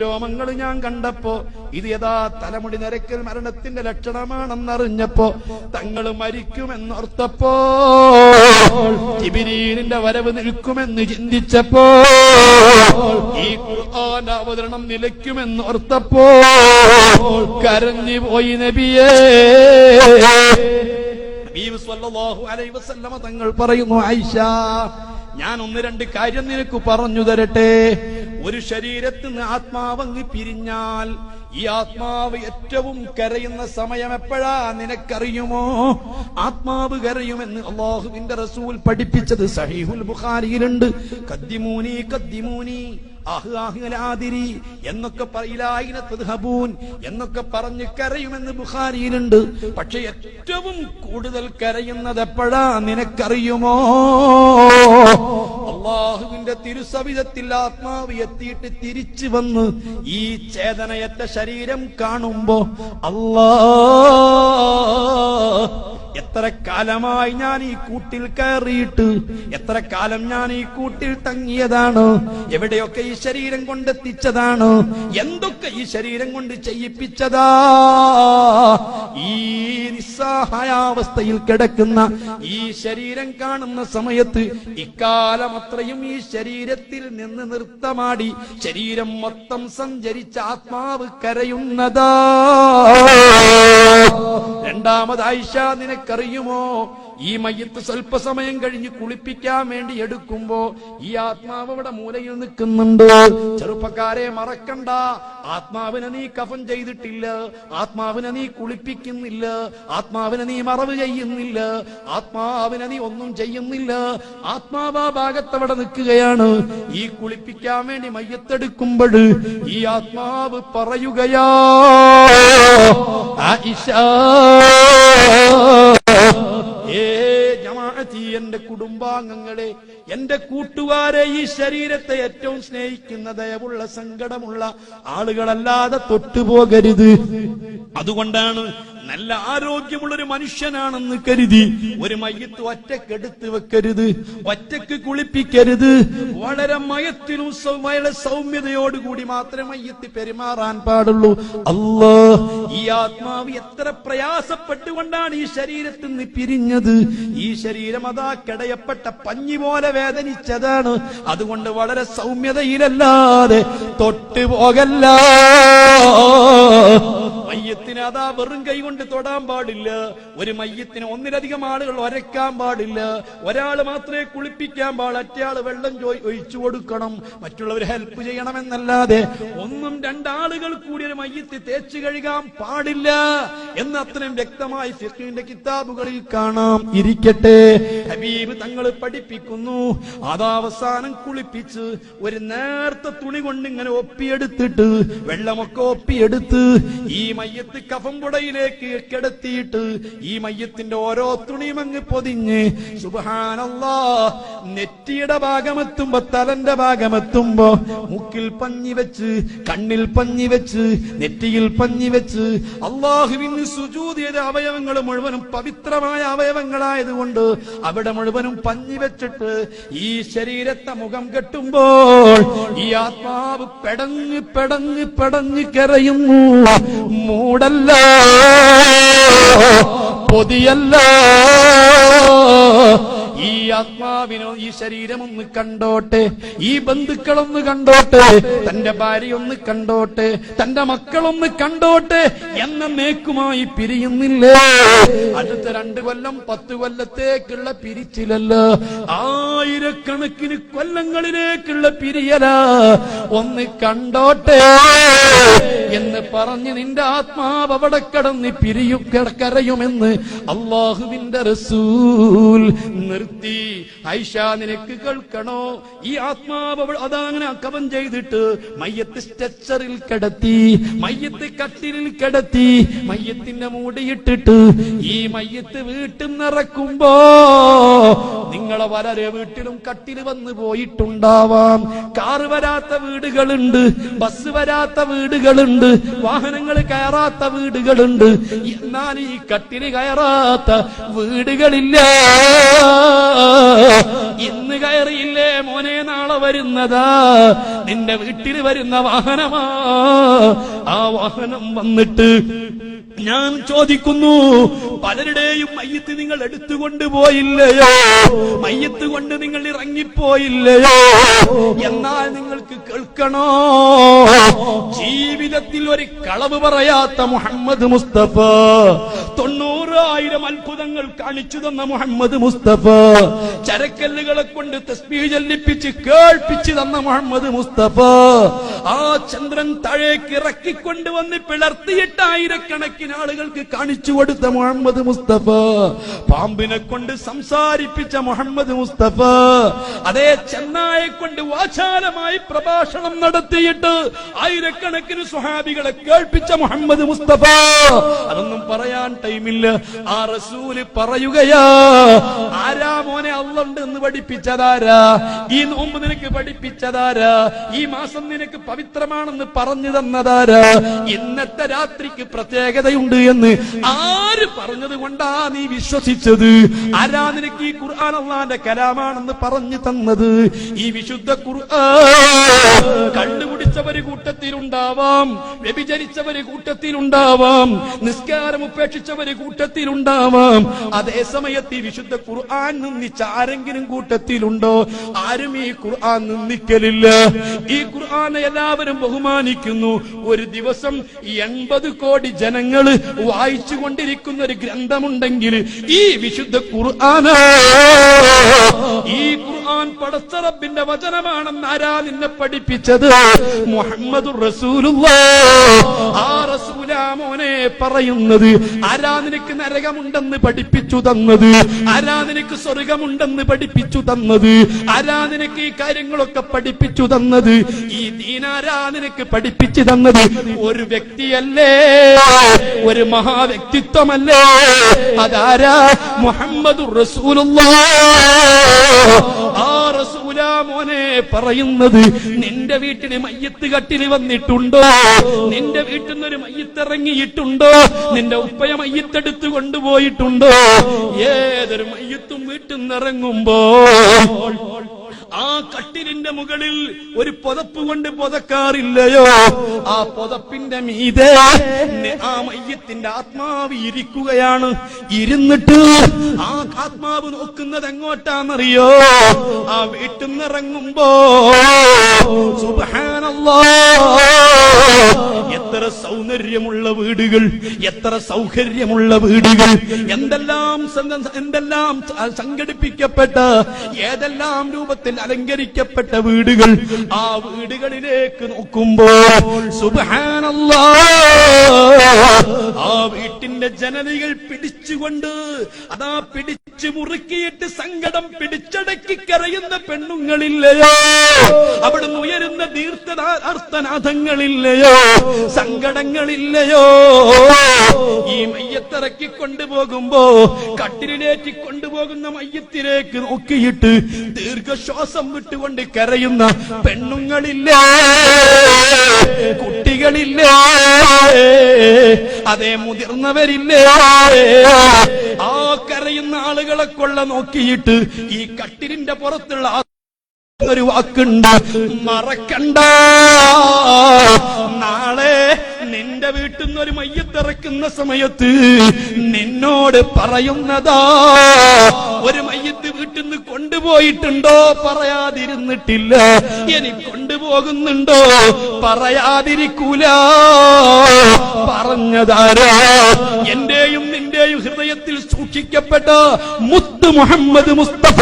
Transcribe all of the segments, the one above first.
രോമങ്ങൾ ഞാൻ കണ്ടപ്പോ ഇത് യഥാ തലമുടി നിരക്കൽ മരണത്തിന്റെ ലക്ഷണമാണെന്നറിഞ്ഞപ്പോ തങ്ങൾ മരിക്കുമെന്നോർത്തപ്പോ ജിബിരീലിന്റെ വരവ് നിൽക്കുമെന്ന് ചിന്തിച്ചപ്പോ ഈ അവതരണം നിലയ്ക്കുമെന്നോർത്തപ്പോ കരഞ്ഞു പോയി നബിയേ. തങ്ങൾ പറയുന്നു ആയിഷ ഞാൻ ഒന്ന് രണ്ട് കാര്യം നിനക്ക് പറഞ്ഞു തരട്ടെ. ഒരു ശരീരത്തിൽ നിന്ന് ആത്മാവങ്ങ് പിരിഞ്ഞാൽ ഈ ആത്മാവ് ഏറ്റവും കരയുന്ന സമയം എപ്പോഴാ നിനക്കറിയുമോ? ആത്മാവ് കരയുമെന്ന് അള്ളാഹുവിന്റെ റസൂൽ പഠിപ്പിച്ചത് സഹീഹുൽ ബുഖാരിയിലുണ്ട്. കദ്ദിമൂനി കദ്ദിമൂനി എന്നൊക്കെ പറയിലായിനത്തദ്ഹബൂൻ എന്നൊക്കെ പറഞ്ഞ് കരയുമെന്ന് ബുഖാരിയിലുണ്ട്. പക്ഷെ ഏറ്റവും കൂടുതൽ കരയുന്നത് എപ്പോഴാ നിനക്കറിയുമോ? അള്ളാഹുവിന്റെ തിരുസവിധത്തിൽ ആത്മാവ് എത്തിയിട്ട് തിരിച്ചു വന്ന് ഈ ചേതനയറ്റ ശരീരം കാണുമ്പോ അല്ലാ എത്ര കാലമായി ഞാൻ ഈ കൂട്ടിൽ കയറിയിട്ട്? എത്ര കാലം ഞാൻ ഈ കൂട്ടിൽ തങ്ങിയതാണ്? എവിടെയൊക്കെ ഈ ശരീരം കൊണ്ടെത്തിച്ചതാണ് എന്തൊക്കെ ഈ ശരീരം കൊണ്ട് ചെയ്യിപ്പിച്ചതാ? ഈ നിസ്സഹായാവസ്ഥയിൽ കിടക്കുന്ന ഈ ശരീരം കാണുന്ന സമയത്ത് ഇക്കാലം അത്രയും ഈ ശരീരത്തിൽ നിന്ന് നൃത്തമാടി ശരീരം മൊത്തം സഞ്ചരിച്ച ആത്മാവ് കരയുന്നതാ. രണ്ടാമത് ആയിഷ നിനക്കറിയുമോ? ഈ മയ്യത്ത് സ്വല്പസമയം കഴിഞ്ഞ് കുളിപ്പിക്കാൻ വേണ്ടി എടുക്കുമ്പോ ഈ ആത്മാവ് ഇവിടെ മൂലയിൽ നിൽക്കുന്നുണ്ട്. ചെറുപ്പക്കാരെ മറക്കണ്ട. ആത്മാവിനെ നീ കഫൻ ചെയ്തിട്ടില്ല. ആത്മാവിനെ നീ കുളിപ്പിക്കുന്നില്ല. ആത്മാവിനെ നീ മറവ് ചെയ്യുന്നില്ല. ആത്മാവിനെ നീ ഒന്നും ചെയ്യുന്നില്ല. ആത്മാവ് ആ ഭാഗത്തവിടെ നിൽക്കുകയാണ്. ഈ കുളിപ്പിക്കാൻ വേണ്ടി മയ്യത്തെടുക്കുമ്പോൾ ഈ ആത്മാവ് പറയുകയാ ആയിഷ എന്റെ കുടുംബാംഗങ്ങളെ എന്റെ കൂട്ടുകാരെ ഈ ശരീരത്തെ ഏറ്റവും സ്നേഹിക്കുന്ന ദയവുള്ള സങ്കടമുള്ള ആളുകളല്ലാതെ തൊട്ടുപോകരുത്. അതുകൊണ്ടാണ് നല്ല ആരോഗ്യമുള്ള ഒരു മനുഷ്യനാണെന്ന് കരുതി ഒരു മയ്യത്ത് ഒറ്റക്കെടുത്ത് വെക്കരുത് ഒറ്റയ്ക്ക് കുളിപ്പിക്കരുത്. വളരെ മയത്തിലും വളരെ സൗമ്യതയോടുകൂടി മാത്രമേ മയ്യത്ത് പെരുമാറാൻ പാടുള്ളൂ. അല്ലോ ഈ ആത്മാവ് എത്ര പ്രയാസപ്പെട്ടുകൊണ്ടാണ് ഈ ശരീരത്തിൽ നിന്ന് പിരിഞ്ഞത്? ഈ ശരീരം അതാ കിടയപ്പെട്ട പഞ്ഞി പോലെ വേദനിച്ചതാണ്. അതുകൊണ്ട് വളരെ സൗമ്യതയിലല്ലാതെ തൊട്ടുപോകല്ല മയ്യത്തിന് അതാ വെറും കൈ കൊണ്ട് തൊടാൻ പാടില്ല. ഒരു മയ്യത്തിന് ഒന്നിലധികം ആളുകൾ ഒരക്കാൻ പാടില്ല. ഒരാൾ മാത്രമേ കുളിപ്പിക്കാൻ പാടില്ല. മറ്റേയാൾ വെള്ളം ഒഴിച്ചു കൊടുക്കണം. മറ്റുള്ളവർ ഹെൽപ്പ് ചെയ്യണമെന്നല്ലാതെ ഒന്നും രണ്ടാളുകൾ കൂടി ഒരു മയ്യത്ത് തേച്ചു കഴുകാൻ പാടില്ല എന്ന് അത്രയും വ്യക്തമായി ഫിഖിന്റെ കിതാബുകളിൽ കാണാം. ഇരിക്കട്ടെ. ഹബീബ് തങ്ങൾ പഠിപ്പിക്കുന്നു. അതാവസാനം കുളിപ്പിച്ച് ഒരു നേർത്ത തുണി കൊണ്ട് ഇങ്ങനെ ഒപ്പിയെടുത്തിട്ട് വെള്ളമൊക്കെ ഒപ്പിയെടുത്ത് ഈ മയ്യത്ത് കഫംപുടയിലേക്ക് കിടത്തിയിട്ട് ഈ മയ്യത്തിന്റെ ഓരോ തുണിയും അങ്ങ് പൊതിഞ്ഞ് സുബാനല്ലാ നെറ്റിയുടെ ഭാഗമെത്തുമ്പോ തലന്റെ ഭാഗമെത്തുമ്പോ മുക്കിൽ പഞ്ഞി വെച്ച് കണ്ണിൽ പഞ്ഞി വെച്ച് നെറ്റിയിൽ പഞ്ഞി വെച്ച് അള്ളാഹുവിന് സുജൂതിയത് അവയവങ്ങൾ മുഴുവനും പവിത്രമായ അവയവങ്ങളായതുകൊണ്ട് അവിടെ മുഴുവനും പഞ്ഞി വെച്ചിട്ട് ഈ ശരീരത്തെ മുഖം കെട്ടുമ്പോൾ ഈ ആത്മാവ് പെടങ്ങ് പെടങ്ങ് പെടങ്ങ് കരയുന്നു. മൂടല്ല. പൊതിയല്ല. ഈ ആത്മാവിനോ ഈ ശരീരം ഒന്ന് കണ്ടോട്ടെ ഈ ബന്ധുക്കളൊന്ന് കണ്ടോട്ടെ തന്റെ ഭാര്യ ഒന്ന് കണ്ടോട്ടെ തന്റെ മക്കളൊന്ന് കണ്ടോട്ടെ എന്ന മേക്കുമായി പിരിയുന്നില്ലേ? അടുത്ത രണ്ട് കൊല്ലം പത്ത് കൊല്ലത്തേക്കുള്ള പിരിച്ചിലല്ല ആയിരക്കണക്കിന് കൊല്ലങ്ങളിലേക്കുള്ള പിരിയല. ഒന്ന് കണ്ടോട്ടെ എന്ന് പറഞ്ഞ് നിന്റെ ആത്മാവ് അവിടെ കടന്ന് പിരിയും കരയുമെന്ന് അള്ളാഹുവിന്റെ റസൂൽ നിർത്തി ഐഷ നിനക്ക് കേൾക്കണോ? ഈ ആത്മാവ് അവൾ അതങ്ങനെ കവം ചെയ്തിട്ട് മയ്യത്ത് സ്ട്രെച്ചറിൽ കിടത്തി മയ്യത്ത് കട്ടിലിൽ കിടത്തി മയ്യത്തിന്റെ മൂടിയിട്ടിട്ട് ഈ മയ്യത്ത് വീട്ടിൽ നിറക്കുമ്പോ നിങ്ങളെ വളരെ വീട്ടിലും കട്ടിൽ വന്നു പോയിട്ടുണ്ടാവാം. കാറ് വരാത്ത വീടുകളുണ്ട് ബസ് വരാത്ത വീടുകളുണ്ട് വാഹനങ്ങൾ കയറാത്ത വീടുകളുണ്ട്. എന്നാൽ ഈ കട്ടിന് കയറാത്ത വീടുകളില്ല. ഇന്ന് കയറിയില്ലേ മോനെ നാളെ വരുന്നതാ. നിന്റെ വീട്ടിൽ വരുന്ന വാഹനമാ. ആ വാഹനം വന്നിട്ട് ഞാൻ ചോദിക്കുന്നു പലരുടെയും മയ്യത്ത് നിങ്ങൾ എടുത്തുകൊണ്ട് പോയില്ലയോ? മയ്യത്ത് കൊണ്ട് നിങ്ങൾ ഇറങ്ങിപ്പോയില്ലയോ? എന്നാൽ നിങ്ങൾക്ക് കേൾക്കണോ? ജീവിതത്തിൽ ഒരു കളവ് പറയാത്ത മുഹമ്മദ് മുസ്തഫ തൊണ്ണൂറായിരം അത്ഭുതങ്ങൾ കാണിച്ചു തന്ന മുഹമ്മദ് മുസ്തഫ. ചരക്കല്ലുകളെ കൊണ്ട് തസ്ബീ ചൊല്ലിപ്പിച്ച് കേൾപ്പിച്ചു തന്ന മുഹമ്മദ് മുസ്തഫ. ആ ചന്ദ്രൻ താഴേക്ക് ഇറക്കിക്കൊണ്ടുവന്ന് പിളർത്തിയിട്ട് ആയിരക്കണക്കിന് ആളുകൾക്ക് കാണിച്ചു കൊടുത്ത മുഹമ്മദ് മുസ്തഫ. പാമ്പിനെ കൊണ്ട് സംസാരിപ്പിച്ച മുഹമ്മദ് മുസ്തഫ. അതേ ചെന്നായെ കൊണ്ട് വാചാലമായി പ്രഭാഷണം നടത്തിയിട്ട് ആയിരക്കണക്കിന് സുഹാബികളെ കേൾപ്പിച്ച മുഹമ്മദ് മുസ്തഫ. അതൊന്നും പറയാൻ ടൈമില്ല. ആ റസൂൽ പറയുകയാ ആരാ മോനെ അള്ളുണ്ട് എന്ന് പഠിപ്പിച്ചതാരാ? ഈ നോമ്പ് നിനക്ക് പഠിപ്പിച്ചതാരാ? ഈ മാസം നിനക്ക് പവിത്രമാണെന്ന് പറഞ്ഞു തന്നതാരാ? ഇന്നത്തെ രാത്രിക്ക് പ്രത്യേകതയുണ്ട് എന്ന് ആര് പറഞ്ഞത് കൊണ്ടാ നീ വിശ്വസിച്ചത്? ആരാ നിനക്ക് ഈ ഖുർആൻ അള്ളാന്റെ കലാമാണെന്ന് പറഞ്ഞു തന്നത്? ഈ വിശുദ്ധ ഖുർആൻ കണ്ടുപിടിച്ചവര് കൂട്ടത്തിലുണ്ടാവാം വ്യഭിചരിച്ചവര് കൂട്ടത്തിലുണ്ടാവാം നിസ്കാരം ഉപേക്ഷിച്ചവര് കൂട്ടത്തിലുണ്ടാവാം. അതേ സമയത്ത് ഈ വിശുദ്ധ ഖുർആൻ നിന്നിച്ച ആരെങ്കിലും കൂട്ടത്തിലുണ്ടോ? ആരും ഈ ഖുർആൻ നിന്ദിക്കലില്ല. ഈ ഖുർആനെ എല്ലാവരും ബഹുമാനിക്കുന്നു. ഒരു ദിവസം എൺപത് കോടി ജനങ്ങൾ വായിച്ചു കൊണ്ടിരിക്കുന്ന ഒരു ഗ്രന്ഥമുണ്ടെങ്കിൽ ഈ വിശുദ്ധ ഖുർആന? ഈ ഖുർആൻ പടച്ചറബിന്റെ വചനമാണെന്ന് ആരാ നിന്നെ പഠിപ്പിച്ചത്? മുഹമ്മദ് ആ മോനെ പറയുന്നത് ആരാ നിനക്ക് നരകമുണ്ടെന്ന് പഠിപ്പിച്ചു തന്നത്? ആരാ നിനക്ക് സ്വർഗമുണ്ടെന്ന് പഠിപ്പിച്ചു തന്നത്. ആരാ നിനക്ക് ഈ കാര്യങ്ങളൊക്കെ പഠിപ്പിച്ചു തന്നത്? ഈ ദീനാരാ നിനക്ക് പഠിപ്പിച്ചു തന്നത്? ഒരു വ്യക്തിയല്ലേ? ഒരു മഹാവ്യക്തിത്വമല്ലേ? അതാരാ? മുഹമ്മദ് ആ റസൂലാ മോനെ പറയുന്നത് നിന്റെ വീട്ടിന് മയ്യത്ത് കട്ടിന് വന്നിട്ടുണ്ടോ? നിന്റെ വീട്ടിൽ നിന്നൊരു മയ്യത്ത് ഇറങ്ങിയിട്ടുണ്ടോ നിന്റെ ഉപ്പയ മയ്യത്തെടുത്ത് കൊണ്ടുപോയിട്ടുണ്ടോ? ഏതൊരു മയ്യത്തും വീട്ടിൽ നിന്ന് ഇറങ്ങുമ്പോ ആ കട്ടിലിന്റെ മുകളിൽ ഒരു പുതപ്പ് കൊണ്ട് പുതക്കാറില്ലയോ? ആ പുതപ്പിന്റെ മീതെ ആ മയ്യത്തിന്റെ ആത്മാവ് ഇരിക്കുകയാണ്. ഇരുന്നിട്ട് ആ ആത്മാവ് നോക്കുന്നത് എങ്ങോട്ടാന്നറിയോ ആ വീട്ടിൽ നിന്നിറങ്ങുമ്പോ എത്ര സൗന്ദര്യമുള്ള വീടുകൾ എത്ര സൗകര്യമുള്ള വീടുകൾ എന്തെല്ലാം എന്തെല്ലാം സംഘടിപ്പിക്കപ്പെട്ട ഏതെല്ലാം രൂപത്തിൽ അലങ്കരിക്കപ്പെട്ട വീടുകൾ ആ വീടുകളിലേക്ക് നോക്കുമ്പോൾ സുബ്ഹാനല്ലാ ആ വീട്ടിന്റെ ജനതകൾ പിടിച്ചുകൊണ്ട് അതാ പിടിച്ചു മുറുക്കിയിട്ട് സങ്കടം പിടിച്ചടക്കി കരയുന്ന പെണ്ണുങ്ങളില്ലയോ? അവിടുന്ന് ഉയരുന്ന ദീർഘ അർത്ഥനാഥങ്ങളില്ലയോ സങ്കടങ്ങളില്ലയോ? ഈ മയ്യത്തിറക്കി കൊണ്ടുപോകുമ്പോ കട്ടിലേറ്റി കൊണ്ടുപോകുന്ന മയ്യത്തിലേക്ക് നോക്കിയിട്ട് ദീർഘശ്വാസം വിട്ടുകൊണ്ട് കരയുന്ന പെണ്ണുങ്ങളില്ലേ? കുട്ടികളില്ലേ? അതേ മുതിർന്നവരില്ലേ? ആളുകളെ കൊള്ള നോക്കിയിട്ട് ഈ കട്ടിലിന്റെ പുറത്തുള്ള ഒരു വാക്കുണ്ട്. മറക്കണ്ട. നാളെ നിന്റെ വീട്ടിൽ നിന്ന് ഒരു മയ്യത്തിറക്കുന്ന സമയത്ത് നിന്നോട് പറയുന്നതാ. ഒരു മയ്യത്ത് വീട്ടിൽ നിന്ന് കൊണ്ടുപോയിട്ടുണ്ടോ പറയാതിരുന്നിട്ടില്ല. ഇനി കൊണ്ടുപോകുന്നുണ്ടോ പറയാതിരിക്കൂല. പറഞ്ഞതാരാ? എന്റെയും നിന്റെയും ഹൃദയത്തിൽ സൂക്ഷിക്കപ്പെട്ട മുത്ത് മുഹമ്മദ് മുസ്തഫ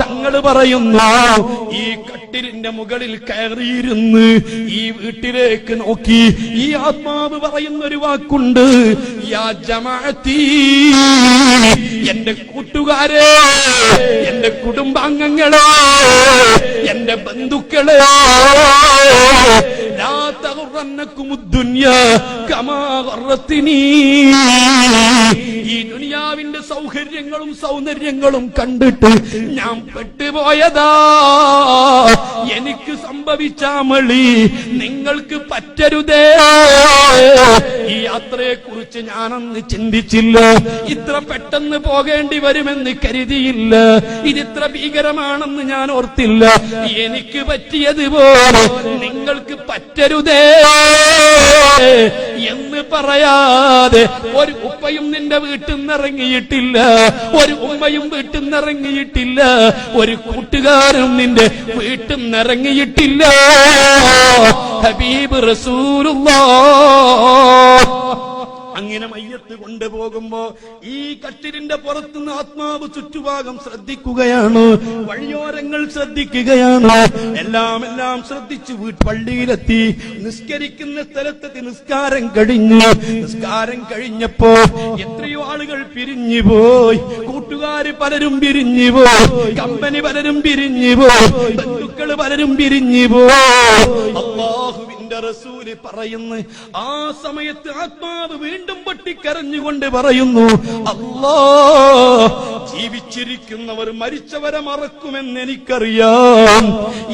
തങ്ങൾ പറയുന്നു ഈ കട്ടിലിന്റെ മുകളിൽ കയറിയിരുന്ന് ഈ വീട്ടിലേക്ക് നോക്കി ഈ ആത്മാവ് പറയുന്ന ഒരു വാക്കുണ്ട് യാ എന്റെ കൂട്ടുകാരെ എന്റെ കുടുംബാംഗങ്ങളെ എന്റെ ബന്ധുക്കളെ ഈ ദുനിയാ ദുനിയാവിന്റെ സൗകര്യങ്ങളും സൗന്ദര്യങ്ങളും കണ്ടിട്ട് ഞാൻ പെട്ടുപോയതാ. എനിക്ക് സംഭവിച്ച മളി നിങ്ങൾക്ക് പറ്റരുതേ. ഈ യാത്രയെ കുറിച്ച് ഞാനന്ന് ചിന്തിച്ചില്ല. ഇത്ര പെട്ടെന്ന് പോകേണ്ടി വരുമെന്ന് കരുതിയില്ല. ഇതിത്ര ഭീകരമാണെന്ന് ഞാൻ ഓർത്തില്ല. എനിക്ക് പറ്റിയതുപോലെ നിങ്ങൾക്ക് പറ്റരുതേ എന്ന് പറയാതെ ഒരു ഉപ്പയും നിന്റെ വീട്ടിൽ നിന്നിറങ്ങിയിട്ടില്ല ഒരു ഉമ്മയും വീട്ടിൽ നിന്നിറങ്ങിയിട്ടില്ല ഒരു കൂട്ടുകാരും നിന്റെ വീട്ടിൽ നിറങ്ങിയിട്ടില്ല ഹബീബ് റസൂലുള്ള. അങ്ങനെ മയ്യത്ത് കൊണ്ടുപോകുമ്പോ ഈ കട്ടിലിന്റെ പുറത്തുനിന്ന് ആത്മാവ് ചുറ്റുഭാഗം ശ്രദ്ധിക്കുകയാണ്. വഴിയോരങ്ങൾ ശ്രദ്ധിക്കുകയാണ്. എല്ലാം എല്ലാം ശ്രദ്ധിച്ചു പള്ളിയിലെത്തി. നിസ്കരിക്കുന്ന സ്ഥലത്തെത്തി നിസ്കാരം കഴിഞ്ഞു. നിസ്കാരം കഴിഞ്ഞപ്പോ എത്രയോ ആളുകൾ പിരിഞ്ഞു പോയി. കൂട്ടുകാര് പലരും പിരിഞ്ഞു പോയി. കമ്പനി പലരും പിരിഞ്ഞു പോയി. ബന്ധുക്കൾ പലരും പിരിഞ്ഞു പോയി. അള്ളാഹുവിന്റെ റസൂൽ പറയുന്നു ആ സമയത്ത് ആത്മാവ് വീണ്ടും പൊട്ടിക്കരഞ്ഞുകൊണ്ട് പറയുന്നു അല്ലാ ജീവിച്ചിരിക്കുന്നവർ മരിച്ചവരെ മറക്കുമെന്ന് എനിക്കറിയാം.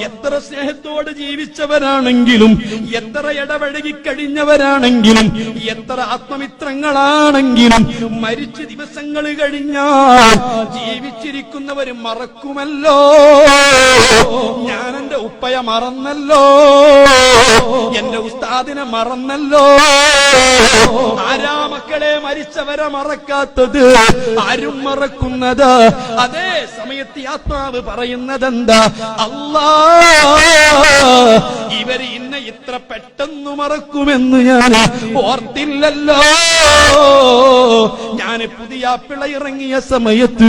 എത്ര സ്നേഹത്തോടെ ജീവിച്ചവരാണെങ്കിലും എത്ര ഇടപഴകി കഴിഞ്ഞവരാണെങ്കിലും എത്ര ആത്മമിത്രങ്ങളാണെങ്കിലും മരിച്ച ദിവസങ്ങൾ കഴിഞ്ഞാൽ ജീവിച്ചിരിക്കുന്നവർ മറക്കുമല്ലോ. ഞാൻ എന്റെ ഉപ്പയെ മറന്നല്ലോ. എന്റെ ഉസ്താദിനെ മറന്നല്ലോ. ആരാ മക്കളെ മരിച്ചവരെ മറക്കാത്തത്? ആരും മറക്കുന്നത്? അതേ സമയത്ത് ആത്മാവ് പറയുന്നത് എന്താ അല്ലാ ഇവർ ഇത്ര പെട്ടെന്ന് മറക്കുമെന്ന് ഞാൻ ഓർത്തില്ലല്ലോ. ഞാൻ പുതിയ പിള ഇറങ്ങിയ സമയത്ത്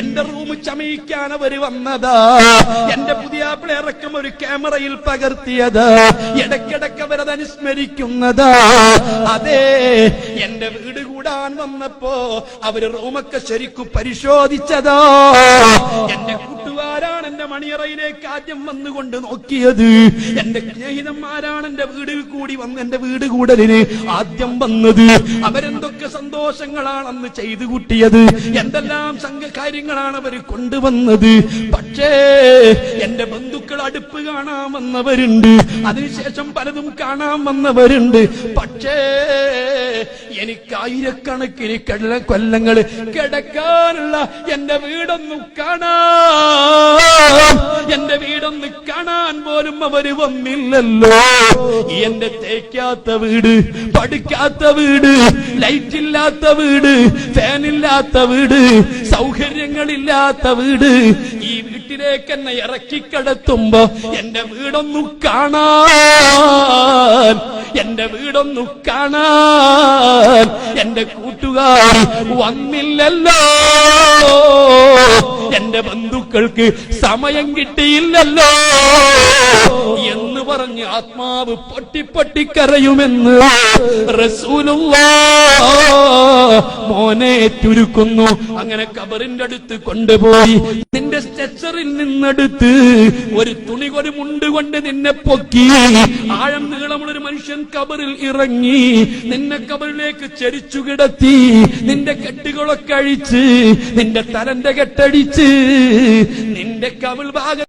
എന്റെ റൂം ചമയിക്കാൻ അവർ വന്നതാ. എന്റെ പുതിയ പിള ഇറക്കം ഒരു ക്യാമറയിൽ പകർത്തിയത്. ഇടയ്ക്കിടയ്ക്ക് അവരത് അനുസ്മരിക്കുന്നതാ. അതെ എന്റെ വീട് കൂടാൻ വന്നപ്പോ അവർ റൂമൊക്കെ ശരിക്കും പരിശോധിച്ചതാ. എന്റെ കൂട്ടുകാരാണ് എന്റെ മണിയറയിലേക്ക് ആദ്യം വന്നുകൊണ്ട് നോക്കിയത്? എന്റെ സ്നേഹിതന്മാരാണ് എന്റെ വീടിൽ കൂടി വന്ന് എന്റെ വീട് കൂടലിന് ആദ്യം വന്നത്? അവരെന്തൊക്കെ സന്തോഷങ്ങളാണെന്ന് ചെയ്തു കൂട്ടിയത്? എന്തെല്ലാം സംഘ കാര്യങ്ങളാണ് അവർ കൊണ്ടുവന്നത്? പക്ഷേ ബന്ധുക്കൾ അടുപ്പ് കാണാൻ വന്നവരുണ്ട്. അതിനുശേഷം പലതും കാണാൻ വന്നവരുണ്ട്. പക്ഷേ എനിക്ക് ആയിരക്കണക്കിന് കള്ള കൊല്ലങ്ങൾ കിടക്കാനുള്ള എന്റെ വീടൊന്നും കാണാ. എന്റെ വീടൊന്ന് കാണാൻ പോലും അവർ വന്നില്ലല്ലോ. എന്റെ തേക്കാത്ത വീട് പഠിക്കാത്ത വീട് ലൈറ്റ് ഇല്ലാത്ത വീട് ഫാനില്ലാത്ത വീട് സൗകര്യങ്ങളില്ലാത്ത വീട് ഈ വീട്ടിലേക്ക് എന്നെ ഇറക്കിക്കടത്തുമ്പോ എന്റെ വീടൊന്നു കാണാൻ എന്റെ വീടൊന്നു കാണാൻ. എന്റെ കൂട്ടുകാർ വന്നില്ലല്ലോ. എന്റെ ബന്ധുക്കൾക്ക് സമയം കിട്ടിയില്ലല്ലോ. എന്ന് പറഞ്ഞ് ആത്മാവ് പൊട്ടി പൊട്ടിക്കരയുമെന്ന് റസൂലുള്ള മോനെ ചുരുക്കുന്നു. അങ്ങനെ കബറിന്റെ അടുത്ത് കൊണ്ടുപോയി. നിന്റെ സ്ട്രെച്ചറിൽ നിന്നെടുത്ത് ഒരു തുണി ഒരു മുണ്ട് കൊണ്ട് നിന്നെ പൊക്കി. ആഴം നീളമുള്ള ഒരു മനുഷ്യൻ കബറിൽ ഇറങ്ങി നിന്നെ കബറിലേക്ക് ചരിച്ചു കിടത്തി. നിന്റെ കെട്ടുകളൊക്കെ അഴിച്ച് നിന്റെ തലന്റെ കെട്ടടിച്ച് നിന്റെ കവിൾ ഭാഗം